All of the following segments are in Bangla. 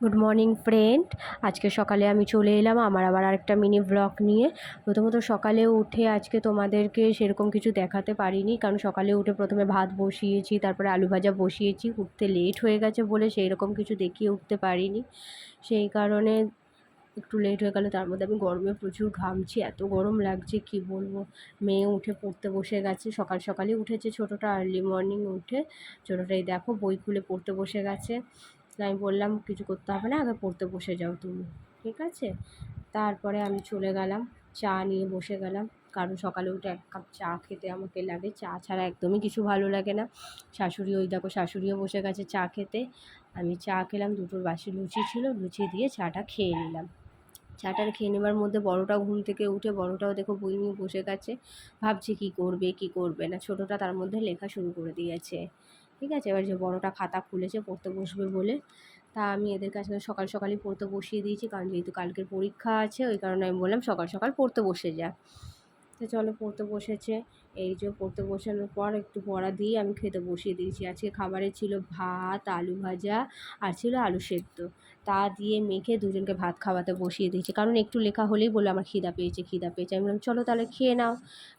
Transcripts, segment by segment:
গুড মর্নিং ফ্রেন্ড আজকে সকালে আমি চলে এলাম আমার আবার আরেকটা মিনি ব্লগ নিয়ে। প্রথমত সকালে উঠে আজকে তোমাদেরকে সেরকম কিছু দেখাতে পারিনি, কারণ সকালে উঠে প্রথমে ভাত বসিয়েছি, তারপরে আলু ভাজা বসিয়েছি, উঠতে লেট হয়ে গেছে বলে সেই রকম কিছু দেখিয়ে উঠতে পারিনি। সেই কারণে একটু লেট হয়ে গেল, তার মধ্যে আমি গরমে প্রচুর ঘামছি, এত গরম লাগছে, কি বলব? মেয়ে উঠে পড়তে বসে গেছে, সকাল সকালই উঠেছে ছোটোটা আর্লি মর্নিং উঠে। ছোটোটাই দেখো, বই খুলে পড়তে বসে গেছে। আমি বললাম কিছু করতে হবে না, আগে পড়তে বসে যাও তুমি, ঠিক আছে? তারপরে আমি চলে গেলাম, চা নিয়ে বসে গেলাম, কারণ সকালে উঠে এক কাপ চা খেতে আমাকে লাগে, চা ছাড়া একদমই কিছু ভালো লাগে না। শাশুড়ি ওই দেখো, শাশুড়িও বসে গেছে চা খেতে, আমি চা খেলাম, দুটোর বাসি লুচি ছিল, লুচি দিয়ে চাটা খেয়ে নিলাম। চাটা খেয়ে নেবার মধ্যে বড়োটাও ঘুম থেকে উঠে, বড়োটাও দেখো বই নিয়ে বসে গেছে, ভাবছে কি করবে কি করবে না, ছোটোটা তার মধ্যে লেখা শুরু করে দিয়েছে। ঠিক আছে? এবার যে বড়োটা খাতা খুলেছে, পড়তে বসবে বলে। তা আমি এদের কাছে সকাল সকালই পড়তে বসিয়ে দিয়েছি, কারণ যেহেতু কালকের পরীক্ষা আছে, ওই কারণে আমি বললাম সকাল সকাল পড়তে বসে যা। তো চলো পড়তে বসেছে। এই যে পড়তে বসানোর পর একটু পড়া দিয়ে আমি খেতে বসিয়ে দিয়েছি। আজকে খাবারে ছিল ভাত, আলু ভাজা আর ছিল আলু সেদ্ধ। তা দিয়ে মেখে দুজনকে ভাত খাওয়াতে বসিয়ে দিয়েছি। কারণ একটু লেখা হলেই বলে আমার খিদা পেয়েছে খিদা পেয়েছে। আমি বললাম, চলো তাহলে খেয়ে নাও।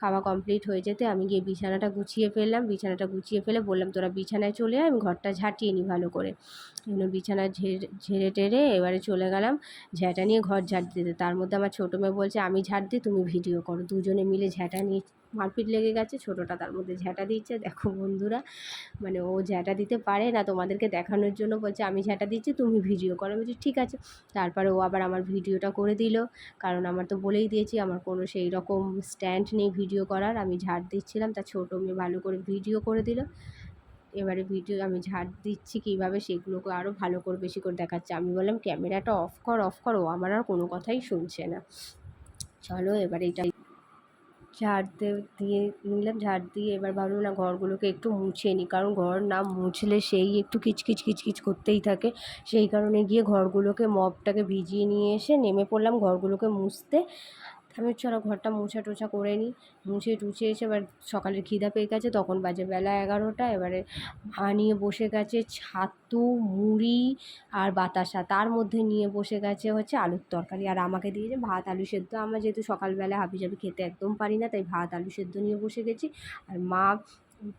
খাওয়া কমপ্লিট হয়ে যেতে আমি গিয়ে বিছানাটা গুছিয়ে ফেললাম। বিছানাটা গুছিয়ে ফেলে বললাম, তোরা বিছানায় চলে আয়, আমি ঘরটা ঝাঁটিয়ে নিই ভালো করে। বিছানা ঝেড়ে ঝেড়ে টেরে এবারে চলে গেলাম ঝ্যাঁটা নিয়ে ঘর ঝাঁট দিতে। তার মধ্যে আমার ছোটো মেয়ে বলছে, আমি ঝাঁট দিই, তুমি ভিডিও করো। দুজনে মিলে ঝ্যাঁটা নিয়ে মারপিট লেগে গেছে, ছোটোটা তার মধ্যে ঝ্যাঁটা দিচ্ছে। দেখো বন্ধুরা মানে ও ঝ্যাঁটা দিতে পারে না, তোমাদেরকে দেখানোর জন্য বলছে, আমি ঝ্যাঁটা দিচ্ছি, তুমি ভিডিও করো। বলছি, ঠিক আছে। তারপরে ও আবার আমার ভিডিওটা করে দিল। কারণ আমার তো বলেই দিয়েছি, আমার কোনো সেই রকম স্ট্যান্ড নেই ভিডিও করার। আমি ঝাড় দিচ্ছিলাম তা ছোটো মেয়ে ভালো করে ভিডিও করে দিল। এবারে ভিডিও, আমি ঝাড় দিচ্ছি কীভাবে, সেগুলোকে আরও ভালো করে, বেশি করে দেখাচ্ছে। আমি বললাম, ক্যামেরাটা অফ কর অফ কর। ও আমার আর কোনো কথাই শুনছে না। চলো, এবার এটা ঝাড় দিয়ে নিলাম, ঝাড় দিয়ে এবার ভাবলাম না ঘরগুলোকে একটু মুছে নিই। কারণ ঘর না মুছলে সেই একটু কিচকিচ কিচকিচ করতেই থাকে। সেই কারণে গিয়ে ঘরগুলোকে মপটাকে ভিজিয়ে নিয়ে এসে নেমে পড়লাম ঘরগুলোকে মুছতে। আমি হচ্ছে চলো ঘরটা মোছা টোছা করে নিই। মুছে টুছে এসে এবার সকালের খিদা পেয়ে গেছে, তখন বাজে বেলা এগারোটা। এবারে নিয়ে বসে গেছে ছাতু, মুড়ি আর বাতাসা। তার মধ্যে নিয়ে বসে গেছে হচ্ছে আলুর তরকারি। আর আমাকে দিয়েছে ভাত, আলু সেদ্ধ। আমরা যেহেতু সকালবেলা হাবি জাবি খেতে একদম পারি না, তাই ভাত, আলু সেদ্ধ নিয়ে বসে গেছি। আর মা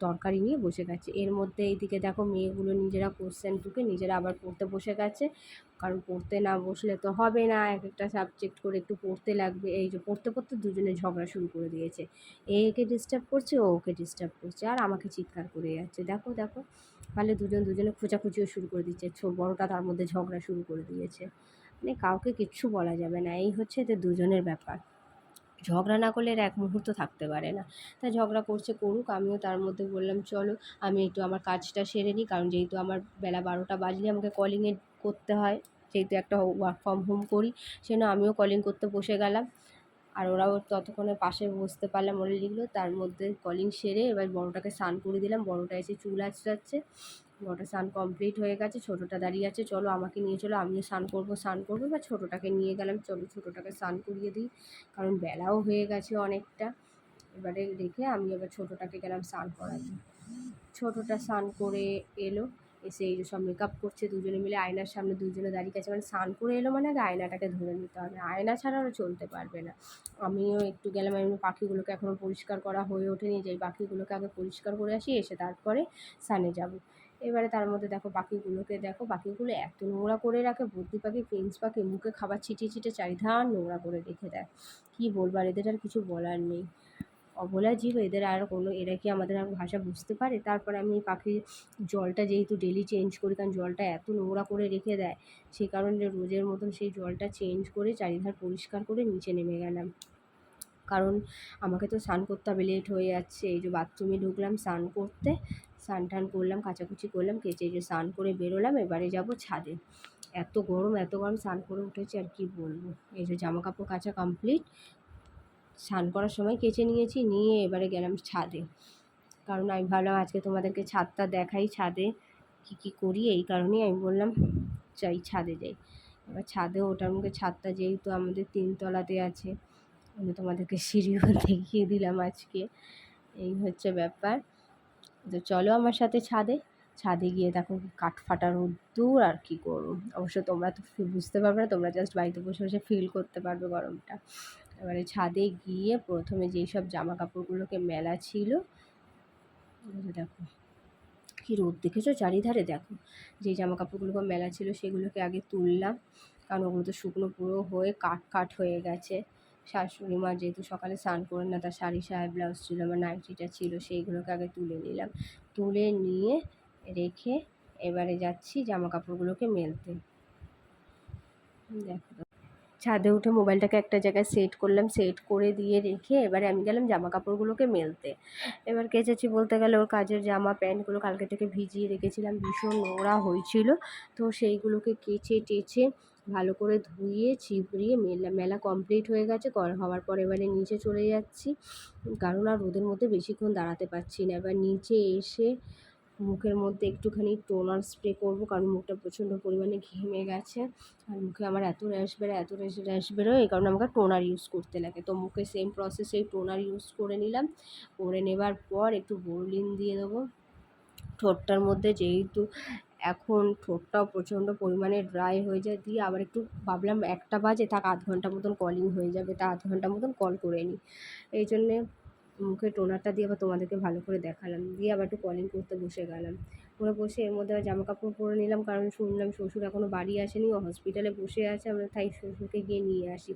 তরকারি নিয়ে বসে গেছে। এর মধ্যে এইদিকে দেখো মেয়েগুলো নিজেরা কোশ্চেন টুকে নিজেরা আবার পড়তে বসে গেছে। কারণ পড়তে না বসলে তো হবে না, এক একটা সাবজেক্ট করে একটু পড়তে লাগবে। এই যে পড়তে পড়তে দুজনে ঝগড়া শুরু করে দিয়েছে। এ একে ডিস্টার্ব করছে, ও ওকে ডিস্টার্ব করছে, আর আমাকে চিৎকার করে যাচ্ছে। দেখো দেখো, তাহলে দুজন দুজনে খোঁচাখুচিও শুরু করে দিচ্ছে। বড়টা তার মধ্যে ঝগড়া শুরু করে দিয়েছে। মানে কাউকে কিচ্ছু বলা যাবে না। এই হচ্ছে এদের দুজনের ব্যাপার। ঝগড়া না করলে এক মুহূর্ত থাকতে পারে না। তাই ঝগড়া করছে করুক, আমিও তার মধ্যে বললাম, চলো, আমি একটু আমার কাজটা সেরে নিই, কারণ যেহেতু আমার বেলা বারোটা বাজলে আমাকে কলিংয়ে করতে হয়, যেহেতু একটা ওয়ার্ক ফ্রম হোম করি, সেজন্য আমিও কলিং করতে বসে গেলাম। আর ওরাও ততক্ষণে পাশে বসতে পারলাম ওরা লিখলো। তার মধ্যে কলিং সেরে এবার বড়োটাকে স্নান করে দিলাম। বড়োটা এসে চুল আঁচড়াচ্ছে বড়োটা স্নান কমপ্লিট হয়ে গেছে। ছোটোটা দাঁড়িয়ে আছে। চলো আমাকে নিয়ে চলো, আমিও স্নান করব স্নান করব। বা ছোটোটাকে নিয়ে গেলাম। চলো ছোটোটাকে স্নান করিয়ে দিই। কারণ বেলাও হয়ে গেছে অনেকটা। এবারে রেখে আমি এবার ছোটোটাকে গেলাম স্নান করাতে। ছোটোটা স্নান করে এলো। এসে এই যে সব মেকআপ করছে, দুজনে মিলে আয়নার সামনে দুজনে দাঁড়িয়ে গেছে মানে স্নান করে এলো মানে আগে আয়নাটাকে ধরে নিতে হবে। আয়না ছাড়া ওরা চলতে পারবে না। আমিও একটু গেলাম এমনি পাখিগুলোকে এখনও পরিষ্কার করা হয়ে ওঠেনি। যে পাখিগুলোকে আগে পরিষ্কার করে আসি, এসে তারপরে স্নানে যাব। এবারে তার মধ্যে দেখো পাখিগুলোকে দেখো, পাখিগুলো এত নোংরা করে রাখে, বুদ্ধি পাখি ফিন্স পাখি, মুখে খাবার ছিটিয়ে ছিটিয়ে চারিধার নোংরা করে রেখে দেয়। কী বলবার? এদের আর কিছু বলার নেই। অবলা জীব, এদের আর কোনো, এরা কি আমাদের ভাষা বুঝতে পারে? তারপরে আমি পাখির জলটা যেহেতু ডেলি চেঞ্জ করি, কারণ জলটা এত নোংরা করে রেখে দেয় সেই কারণে রোজের মতন সেই জলটা চেঞ্জ করে চারিধার পরিষ্কার করে নিচে নেমে গেলাম। কারণ আমাকে তো স্নান করতে হবে লেট হয়ে যাচ্ছে, এই যে বাথরুমে ঢুকলাম স্নান করতে, স্নান টান করলাম, কাচাকুচি করলাম, কেচে যে স্নান করে বেরোলাম, এবারে যাব ছাদে। এত গরম এত গরম স্নান করে উঠেছে, আর কি বলব? এই যে জামা কাপড় কাচা কমপ্লিট স্নান করার সময় কেচে নিয়েছি, নিয়ে এবারে গেলাম ছাদে। কারণ আমি ভাবলাম আজকে তোমাদেরকে ছাদটা দেখাই, ছাদে কী কী করি এই কারণেই আমি বললাম চাই ছাদে যাই। এবার ছাদে ওটার মুখে ছাদটা যেহেতু আমাদের তিনতলাতে আছে, আমি তোমাদেরকে সিঁড়িও দেখিয়ে দিলাম আজকে। এই হচ্ছে ব্যাপার। তো চলো আমার সাথে ছাদে। ছাদে গিয়ে দেখো কাঠ ফাটা রোদ্দুর, আর কি করব অবশ্য তোমরা তো বুঝতে পারবে না, তোমরা জাস্ট বাড়িতে বসে বসে ফিল করতে পারবে গরমটা। এবারে ছাদে গিয়ে প্রথমে যেই সব জামা কাপড়গুলোকে মেলা ছিল দেখো কি রোদ দেখেছ? চারিধারে দেখো যে জামা কাপড়গুলোকে মেলা ছিল সেগুলোকে আগে তুললাম, কারণ ওগুলো তো শুকনো পুরো হয়ে কাট কাট হয়ে গেছে। শাশুড়ি মা যেহেতু সকালে স্নান করে না, তার শাড়ি সায়া ব্লাউজ ছিল আমার নাইটিটা ছিল, সেইগুলোকে আগে তুলে নিলাম। তুলে নিয়ে রেখে এবারে যাচ্ছি জামা কাপড়গুলোকে মেলতে। দেখো। ছাদে উঠে মোবাইলটাকে একটা জায়গায় সেট করলাম, সেট করে দিয়ে রেখে এবারে আমি গেলাম জামা কাপড়গুলোকে মেলতে। এবার কেচেছি বলতে গেলে ওর কাজের জামা, প্যান্টগুলো কালকে থেকে ভিজিয়ে রেখেছিলাম, ভীষণ নোংরা হয়েছিল। তো সেইগুলোকে কেচে টেচে ভালো করে ধুয়ে চিপড়িয়ে মেলা মেলা কমপ্লিট হয়ে গেছে। হওয়ার পর এবারে নিচে চলে যাচ্ছি। কারণ আর রোদের মধ্যে বেশিক্ষণ দাঁড়াতে পারছি না। এবার নিচে এসে মুখের মধ্যে একটুখানি টোনার স্প্রে করব কারণ মুখটা প্রচণ্ড পরিমাণে ঘেমে গেছে। আর মুখে আমার এত র্যাশ বেরোয়, এত র্যাশ র্যাশ বেরোয়, এই কারণে আমাকে টোনার ইউজ করতে লাগে। তো মুখে সেম প্রসেসে টোনার ইউজ করে নিলাম। করে নেবার পর একটু বোরলিন দিয়ে দেবো। ঠোঁটটার মধ্যে যেহেতু এখন ঠোঁটটাও প্রচণ্ড পরিমাণে ড্রাই হয়ে যায়, দিয়ে আবার একটু ভাবলাম একটা বাজে, থাক আধ ঘণ্টা মতন কলিং হয়ে যাবে, তা আধ ঘণ্টা মতন কল করে নিই। এই জন্যে মুখে টোনারটা দিয়ে আবার তোমাদেরকে ভালো করে দেখালাম। দিয়ে আবার একটু কলিং করতে বসে গেলাম। করে বসে এর মধ্যে জামা কাপড় পরে নিলাম, কারণ শুনলাম শ্বশুর এখনও বাড়ি আসেনি, ও হসপিটালে বসে আছে, আমরা তাই শ্বশুরকে গিয়ে নিয়ে আসি।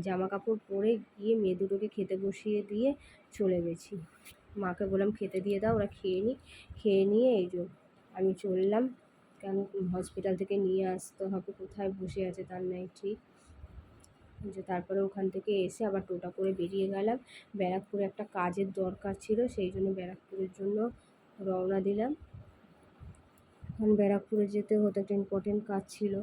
জামা কাপড় পরে গিয়ে মেয়ে দুটোকে খেতে বসিয়ে দিয়ে চলে গেছি। মাকে বললাম, খেতে দিয়ে দাও, ওরা খেয়ে নিই খেয়ে নিয়ে এই যে আমি চললাম। কেন হসপিটাল থেকে নিয়ে আসতে হবে, কোথায় বসে আছে তার নাই ঠিক। যে তারপরে ওখান থেকে এসে আবার টোটা করে বেরিয়ে গেলাম। ব্যারাকপুরে একটা কাজের দরকার ছিল, সেই জন্য ব্যারাকপুরের জন্য রওনা দিলাম। কারণ ব্যারাকপুরে যেতে হতো, একটা ইম্পর্টেন্ট কাজ ছিল।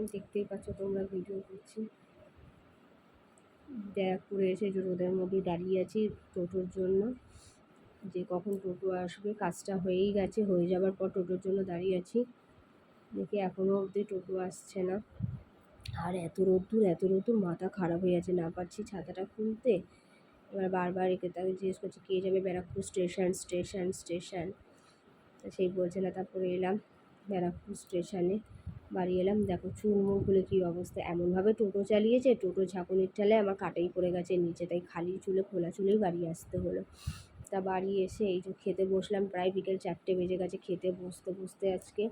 এই দেখতেই পাচ্ছ তোমরা ভিডিও করছি। ব্যারাকপুরে এসে রোদের মধ্যে দাঁড়িয়ে আছি টোটোর জন্য, যে কখন টোটো আসবে, কাজটা হয়েই গেছে, হয়ে যাবার পর টোটোর জন্য দাঁড়িয়ে আছি। দেখি এখনও অবধি টোটো আসছে না। আর এত রোদ্দুর এত রোদ্দুর, মাথা খারাপ হয়ে যাচ্ছে, না পারছি ছাতাটা খুলতে। এবার বারবার একে তাকে জিজ্ঞেস করছি, কে যাবে ব্যারাকপুর স্টেশন স্টেশন স্টেশন? তো সেই বলছে, না, তারপরে এলাম ব্যারাকপুর স্টেশনে। বাড়ি এলাম, দেখো চুল মুখগুলো কী অবস্থা। এমনভাবে টোটো চালিয়েছে, টোটো ঝাঁকুনির ঠালে আমার কাটাই পড়ে গেছে নিচে, তাই খালি চুলে, খোলা চুলেই বাড়ি আসতে হলো। তা বাড়ি এসে এই যে খেতে বসলাম, প্রায় বিকেল চারটে বেজে গেছে খেতে বসতে বসতে আজকে।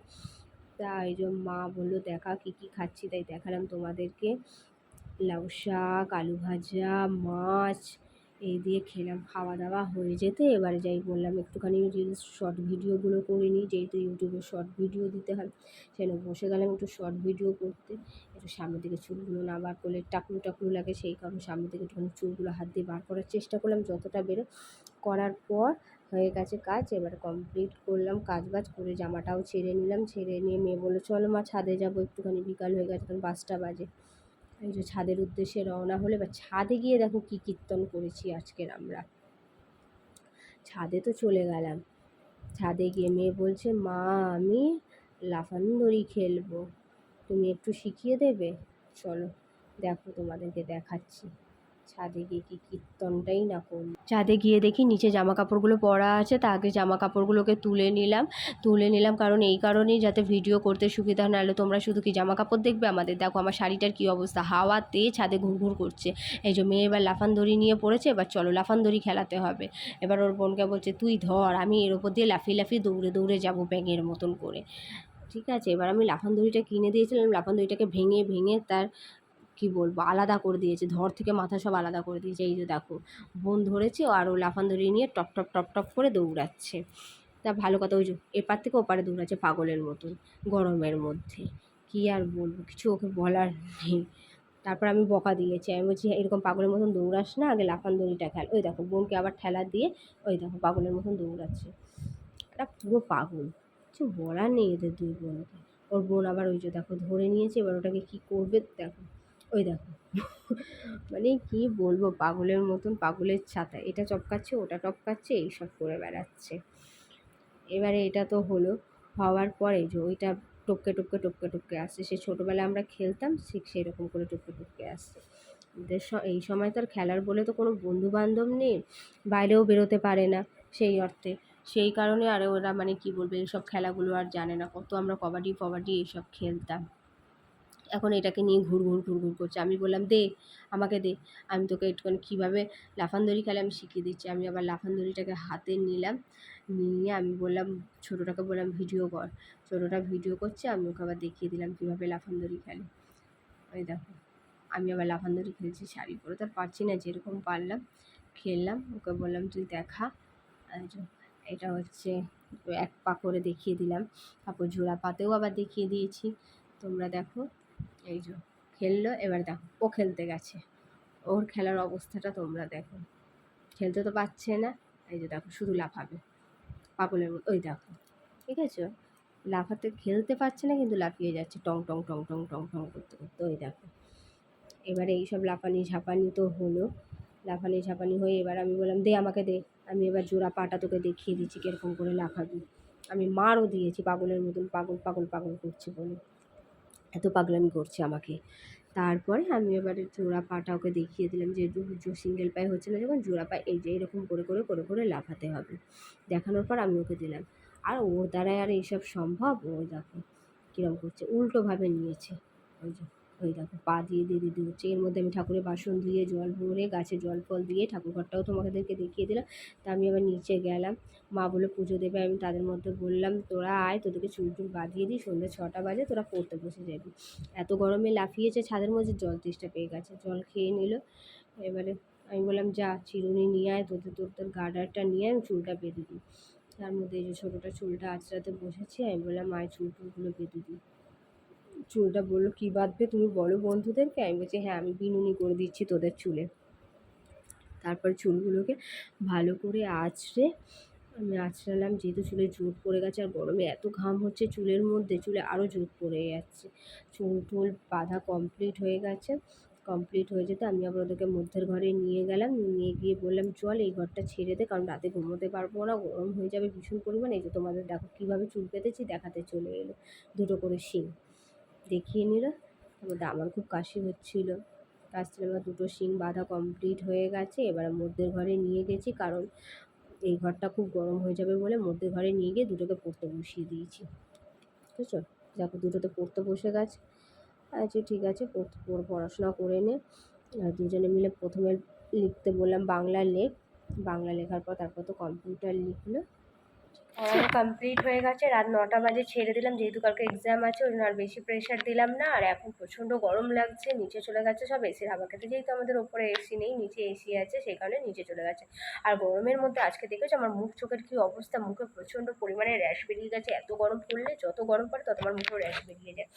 তা এই যে মা বলল, দেখা কী কী খাচ্ছি? তাই দেখালাম তোমাদেরকে। লাউ শাক, আলু ভাজা, মাছ, এই দিয়ে খেলাম। খাওয়া দাওয়া হয়ে যেতে এবারে যাই বললাম, একটুখানি রিলস শর্ট ভিডিওগুলো করে নিই, যেহেতু ইউটিউবে শর্ট ভিডিও দিতে হয় সেখানে বসে গেলাম একটু শর্ট ভিডিও করতে। একটু সামনে দিকে চুলগুলো না বার করলে টাকলু টাকলু লাগে, সেই কারণে সামনে থেকে একটুখানি চুলগুলো হাত দিয়ে বার করার চেষ্টা করলাম। যতটা বেরো করার পর হয়ে গেছে কাজ, এবার কমপ্লিট করলাম কাজ বাজ করে জামাটাও ছেড়ে নিলাম, ছেড়ে নিয়ে মেয়ে বলল, চলো মা ছাদে যাব, একটুখানি বিকাল হয়ে গেছে, তখন পাঁচটা বাজে। এই যে ছাদের উদ্দেশ্যে রওনা হলে, এবার ছাদে গিয়ে দেখো কী কীর্তন করেছি আজকের আমরা। ছাদে তো চলে গেলাম। ছাদে গিয়ে মেয়ে বলছে, মা, আমি লাফানো দড়ি খেলব, তুমি একটু শিখিয়ে দেবে? চলো, দেখো তোমাদেরকে দেখাচ্ছি। ছাদে গিয়ে কি কীর্তনটাই না করল ছাদে গিয়ে দেখি নিচে জামা কাপড়গুলো পরা আছে, তা আগে জামা কাপড়গুলোকে তুলে নিলাম। তুলে নিলাম কারণ এই কারণেই যাতে ভিডিও করতে সুবিধা নাহলে তোমরা শুধু কি জামা কাপড় দেখবে আমাদের? দেখো আমার শাড়িটার কী অবস্থা, হাওয়াতে ছাদে ঘুরঘুর করছে। এই যে মেয়ে এবার লাফান দড়ি নিয়ে পড়েছে, এবার চলো লাফান দড়ি খেলাতে হবে। এবার ওর বোনকে বলছে, তুই ধর, আমি এর ওপর দিয়ে লাফিয়ে লাফিয়ে দৌড়ে দৌড়ে যাব ব্যাঙের মতন করে। ঠিক আছে, এবার আমি লাফান দড়িটা কিনে দিয়েছিলাম লাফান দড়িটাকে ভেঙে ভেঙে তার কি বলব, আলাদা করে দিয়েছে। ধর থেকে মাথা সব আলাদা করে দিয়েছে। এই যে দেখো, বোন ধরেছে আর ও লাফান দড়ি নিয়ে টপ টপ টপ টপ করে দৌড়াচ্ছে। তা ভালো কথা, ওই যে এপার থেকে ওপারে দৌড়াচ্ছে পাগলের মতন, গরমের মধ্যে। কী আর বলব, কিছু ওকে বলার নেই। তারপর আমি বকা দিয়েছি। আমি বলছি, এরকম পাগলের মতন দৌড়াস না, আগে লাফান দড়িটা খেল। ওই দেখো, বোনকে আবার ঠেলা দিয়ে ওই দেখো পাগলের মতন দৌড়াচ্ছে। এটা পুরো পাগল। কিছু বলার নেই এদের দুই বোনকে। ওর বোন আবার ওই যে দেখো ধরে নিয়েছে, এবার ওটাকে কী করবে, দেখো। ওই দেখো। মানে কি বলব, পাগলের মতন পাগলের ছাতা। এটা চপকাচ্ছে ওটা টপকাচ্ছে এইসব করে বেড়াচ্ছে। এবারে এটা তো হলো। হওয়ার পরে যে ওইটা টপকে টপকে টপকে টপকে আসছে। সে ছোটোবেলায় আমরা খেলতাম, ঠিক সেই রকম করে টপকে টপকে আসছে। এই সময় তো আর খেলার বলে তো কোনো বন্ধু বান্ধব নেই, বাইরেও বেরোতে পারে না সেই অর্থে। সেই কারণে আর ওরা মানে কি বলবে এইসব খেলাগুলো আর জানে না। কত আমরা কবাডি ফবাডি এইসব খেলতাম। এখন এটাকে নিয়ে ঘুর ঘুর ঘুর ঘুর করছে। আমি বললাম, দে, আমাকে দে। আমি তোকে একটুখানি কীভাবে লাফানদড়ি খেলে আমি শিখিয়ে দিচ্ছি। আমি আবার লাফানদড়িটাকে হাতে নিলাম, নিয়ে আমি বললাম, ছোটোটাকে বললাম, ভিডিও কর। ছোটোটা ভিডিও করছে, আমি ওকে আবার দেখিয়ে দিলাম কীভাবে লাফানদড়ি খেলে। ওই দেখো, আমি আবার লাফানদড়ি খেলছি, শাড়ি পরে তো পারছি না, যেরকম পারলাম খেললাম। ওকে বললাম, তুই দেখা। এটা হচ্ছে এক পা করে দেখিয়ে দিলাম। তারপর জোড়া পাতেও আবার দেখিয়ে দিয়েছি। তোমরা দেখো এই যে, খেললো, এবার দেখো, ও খেলতে গেছে। ওর খেলার অবস্থাটা তোমরা দেখো। খেলতে তো পারছে না, এই যে দেখো, শুধু লাফাবে। পাগলের মতো, ওই দেখো, ঠিক আছে? লাফাতে, খেলতে পারছে না, কিন্তু লাফিয়ে যাচ্ছে, টং টং টং টং টং টং করতে করতে, ওই দেখো। এবারে এইসব লাফানি ঝাপানি তো হলো। লাফানি ঝাপানি হয়ে এবার আমি বললাম, দে আমাকে দে। আমি এবার জোড়া পাটা তোকে দেখিয়ে দিচ্ছি, কীরকম করে লাফাবি। আমি মারও দিয়েছি, পাগলের মতন, পাগল পাগল পাগল করছে বলে। এত পাগলামি করছে আমাকে। তারপরে আমি এবারে জোড়া পাটা ওকে দেখিয়ে দিলাম যে সিঙ্গেল পায়ে হচ্ছে না, যখন জোড়া পায়ে এই যে এরকম করে করে করে করে লাফাতে হবে। দেখানোর পর আমি ওকে দিলাম। আর ওর দ্বারাই আর এইসব সম্ভব? ও দেখো কীরকম করছে, উল্টোভাবে নিয়েছে। ওই যে ওই দেখো, পা দিয়ে দিয়ে দিতে হচ্ছে। এর মধ্যে আমি ঠাকুরের বাসন দিয়ে জল ভরে, গাছে জল ফল দিয়ে ঠাকুর ঘরটাও তোমাদেরকে দেখিয়ে দিলাম। তা আমি আবার নিচে গেলাম। মা বলে পুজো দেবে, আমি তাদের মধ্যে বললাম, তোরা আয়, তোদেরকে চুল টুল বাঁধিয়ে দিই, সন্ধ্যে ছটা বাজে তোরা পড়তে বসে যাবি। এত গরমে লাফিয়েছে, ছাদের মধ্যে জল তেষ্টা পেয়ে গেছে। জল খেয়ে নিল। এবারে আমি বললাম, যা, চিরুনি নিয়ে আয়, তোদের, তোর তোর গার্ডারটা নিয়ে আয় চুলটা বেঁধে দিই। তার মধ্যে এই যে ছোটোটা চুলটা আঁচড়াতে বসেছি, আমি বললাম মায়ের চুল টুলগুলো বেঁধে দিই। চুলটা বলল, কী বাঁধবে তুমি বলো বন্ধুদেরকে? আমি বলছি হ্যাঁ আমি বিনুনি করে দিচ্ছি তোদের চুলে। তারপর চুলগুলোকে ভালো করে আঁচড়ে আমি আঁচড়ালাম, যেহেতু চুলে জোট পড়ে গেছে আর গরমে এত ঘাম হচ্ছে চুলের মধ্যে, চুলে আরও জোট পড়ে যাচ্ছে। চুল টুল বাঁধা কমপ্লিট হয়ে গেছে। কমপ্লিট হয়ে যেতে আমি আবার ওদেরকে মধ্যের ঘরে নিয়ে গেলাম, নিয়ে গিয়ে বললাম, চল এই ঘরটা ছেড়ে দে, কারণ রাতে ঘুমোতে পারব না, গরম হয়ে যাবে ভীষণ পরিমাণে। এই যে তোমাদের দেখো, কীভাবে চুল পেতেছি দেখাতে চলে এলো। দুটো করে শিং। দেখিয়ে নিল। তার আমার খুব কাশি হচ্ছিল। কাশছিল আমার দুটো শিং বাঁধা কমপ্লিট হয়ে গেছে। এবার মধ্যের ঘরে নিয়ে গেছি। কারণ এই ঘরটা খুব গরম হয়ে যাবে বলে মধ্যের ঘরে নিয়ে গিয়ে দুটোকে পড়তে বসিয়ে দিয়েছি। বুঝছ দেখো দুটোতে পড়তে বসে গেছে। আচ্ছা ঠিক আছে পড়াশোনা করে নে। দুজনে মিলে প্রথমে লিখতে বললাম বাংলা লেখ। বাংলা লেখার পর তারপর তো কম্পিউটার লিখলো। পড়ানো কমপ্লিট হয়ে গেছে। রাত নটা বাজে ছেড়ে দিলাম, যেহেতু কালকে এক্সাম আছে, ওই জন্য আর বেশি প্রেশার দিলাম না। আর এখন প্রচণ্ড গরম লাগছে, নিচে চলে গেছে সব এসির হাওয়া খেতে। যেহেতু আমাদের ওপরে এসি নেই, নিচে এসি আছে, সেই কারণে নিচে চলে গেছে। আর গরমের মধ্যে আজকে দেখেছ আমার মুখ চোখের কী অবস্থা? মুখে প্রচণ্ড পরিমাণে র্যাশ বেরিয়ে গেছে। এত গরম পড়লে যত গরম পড়ে তত আমার মুখেও র্যাশ বেরিয়ে যায়।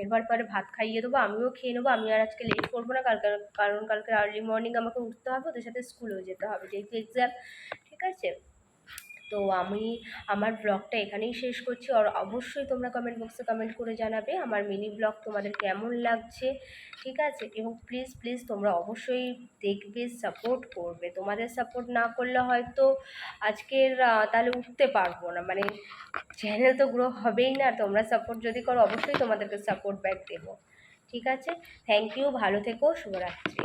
এরপর পরে ভাত খাইয়ে দেবো, আমিও খেয়ে নেব। আমি আর আজকে লেট করব না, কালকে কারণ কালকে আর্লি মর্নিং আমাকে উঠতে হবে, ওদের সাথে স্কুলেও যেতে হবে, যেহেতু এক্সাম ঠিক আছে? তো আমি আমার ব্লগটা এখানেই শেষ করছি। আর অবশ্যই তোমরা কমেন্ট বক্সে কমেন্ট করে জানাবে আমার মিনি ব্লগ তোমাদের কেমন লাগছে, ঠিক আছে? এবং প্লিজ প্লিজ তোমরা অবশ্যই দেখবে সাপোর্ট করবে। তোমাদের সাপোর্ট না করলে হয়তো আজকের তাহলে উঠতে পারব না। মানে চ্যানেল তো গ্রো হবেই না। তোমরা সাপোর্ট যদি করো, অবশ্যই তোমাদেরকে সাপোর্ট ব্যাক দেবো। ঠিক আছে? থ্যাংক ইউ ভালো থেকো, শুভরাত্রি।